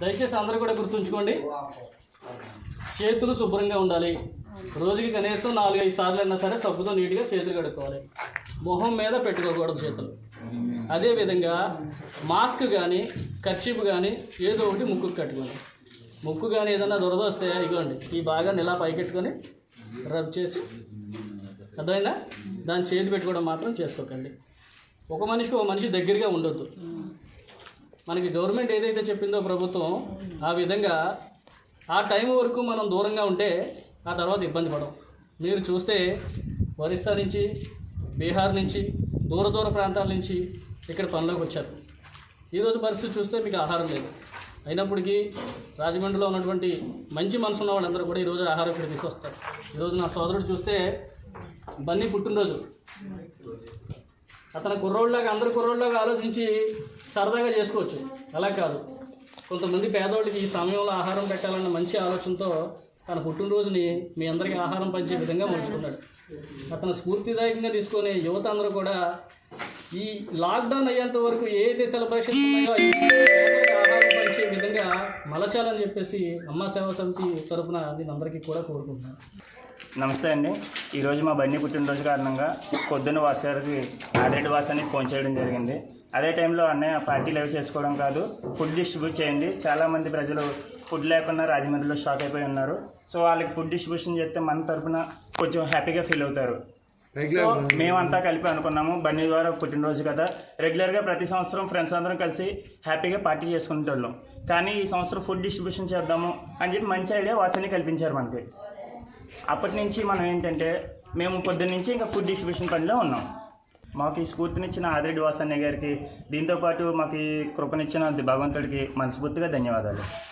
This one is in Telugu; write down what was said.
దయచేసి అందరూ కూడా గుర్తుంచుకోండి. చేతులు శుభ్రంగా ఉండాలి. రోజుకి కనీసం నాలుగు ఐదు సార్లు అయినా సరే సబ్బుతో నీట్గా చేతులు కడుక్కోవాలి. మొహం మీద పెట్టుకోకూడదు చేతులు. అదేవిధంగా మాస్క్ కానీ కర్చీపు కానీ ఏదో ఒకటి ముక్కుకు కట్టుకోండి. ముక్కు కానీ ఏదైనా దురద వస్తే ఇగోండి ఈ బాగా ఇలా పైకెట్టుకొని రబ్ చేసి అర్థమైందా? దాన్ని చేతి పెట్టుకోవడం మాత్రం చేసుకోకండి. ఒక మనిషికి ఒక మనిషి దగ్గరగా ఉండొద్దు. మనకి గవర్నమెంట్ ఏదైతే చెప్పిందో ప్రభుత్వం ఆ విధంగా ఆ టైం వరకు మనం దూరంగా ఉంటే ఆ తర్వాత ఇబ్బంది పడం మీరు చూస్తే ఒరిస్సా నుంచి బీహార్ నుంచి దూర దూర ప్రాంతాల నుంచి ఇక్కడ పనిలోకి వచ్చారు. ఈరోజు పరిస్థితి చూస్తే మీకు ఆహారం లేదు. అయినప్పటికీ రాజమండ్రిలో ఉన్నటువంటి మంచి మనసు ఉన్న వాళ్ళందరూ కూడా ఈరోజు ఆహారం ఇక్కడ తీసుకొస్తారు. ఈరోజు నా సోదరుడు చూస్తే బన్నీ పుట్టినరోజు. అతను కుర్రోళ్ళలాగా అందరు కుర్రోళ్ళలాగా ఆలోచించి సరదాగా చేసుకోవచ్చు. అలా కాదు. కొంతమంది పేదవాళ్ళకి ఈ సమయంలో ఆహారం పెట్టాలన్న మంచి ఆలోచనతో తన పుట్టినరోజుని మీ అందరికీ ఆహారం పంచే విధంగా మలుచుకున్నాడు. అతను స్ఫూర్తిదాయకంగా తీసుకునే యువత అందరూ కూడా ఈ లాక్డౌన్ అయ్యేంత వరకు ఏ అయితే సెలబ్రేషన్స్ ఉన్నాయో ఆహారం పంచే విధంగా మలచాలని చెప్పేసి అమ్మ సేవా సమితి తరఫున నేను అందరికీ కూడా కోరుకుంటున్నాను. నమస్తే అండి. ఈరోజు మా బండి పుట్టినరోజు కారణంగా పొద్దున్న వాసు గారికి ఆదిరెడ్డి వాసానికి ఫోన్ చేయడం జరిగింది. అదే టైంలో అన్నయ్య పార్టీలు అవి చేసుకోవడం కాదు ఫుడ్ డిస్ట్రిబ్యూట్ చేయండి. చాలామంది ప్రజలు ఫుడ్ లేకుండా రాజమండ్రిలో షాక్ అయిపోయి ఉన్నారు. సో వాళ్ళకి ఫుడ్ డిస్ట్రిబ్యూషన్ చేస్తే మన తరపున కొంచెం హ్యాపీగా ఫీల్ అవుతారు. సో మేమంతా కలిపి అనుకున్నాము బన్నీ ద్వారా పుట్టినరోజు కదా. రెగ్యులర్గా ప్రతి సంవత్సరం ఫ్రెండ్స్ అందరం కలిసి హ్యాపీగా పార్టీ చేసుకునేటోళ్ళం. కానీ ఈ సంవత్సరం ఫుడ్ డిస్ట్రిబ్యూషన్ చేద్దాము అని చెప్పి మంచి ఐడియా వాసని కల్పించారు మనకి. అప్పటి నుంచి మనం ఏంటంటే మేము పొద్దున్న నుంచి ఇంకా ఫుడ్ డిస్ట్రిబ్యూషన్ పనిలో ఉన్నాం. మాకు ఈ స్ఫూర్తినిచ్చిన ఆదిరెడ్డి వాసన్న గారికి దీంతోపాటు మాకు ఈ కృపనిచ్చిన భగవంతుడికి మనస్ఫూర్తిగా ధన్యవాదాలు.